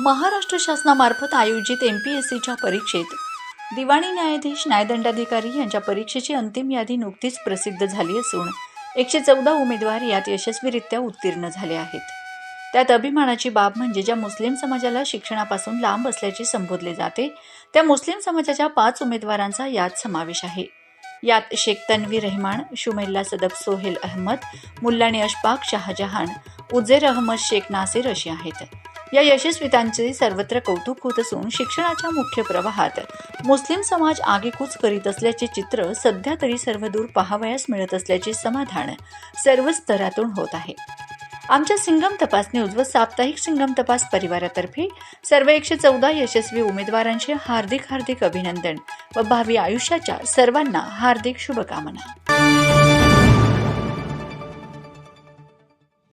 महाराष्ट्र शासनामार्फत आयोजित M P S सीच्या परीक्षेत दिवाणी न्यायाधीश न्यायदंडाधिकारी यांच्या परीक्षेची अंतिम यादी नुकतीच प्रसिद्ध झाली असून एकशे चौदा उमेदवार यात यशस्वीरित्या उत्तीर्ण झाले आहेत. त्यात अभिमानाची बाब म्हणजे ज्या मुस्लिम समाजाला शिक्षणापासून लांब असल्याचे संबोधले जाते त्या मुस्लिम समाजाच्या पाच उमेदवारांचा यात समावेश आहे. यात शेख तन्वी रहमान शुमेल्ला सदब सोहेल अहमद मुल्लानी अशफाक शाहजहान उजेर अहमद शेख नासिर अशी आहेत. या यशस्वितांचे सर्वत्र कौतुक होत असून शिक्षणाच्या मुख्य प्रवाहात मुस्लिम समाज आगेकूच करीत असल्याचे चित्र सध्या तरी सर्वदूर पाहावयास मिळत असल्याचे समाधान सर्व स्तरातून होत आहे. आमच्या सिंगम तपास न्यूज व साप्ताहिक सिंगम तपास परिवारातर्फे सर्व एकशे चौदा यशस्वी उमेदवारांचे हार्दिक हार्दिक अभिनंदन व भावी आयुष्याच्या सर्वांना हार्दिक शुभकामना.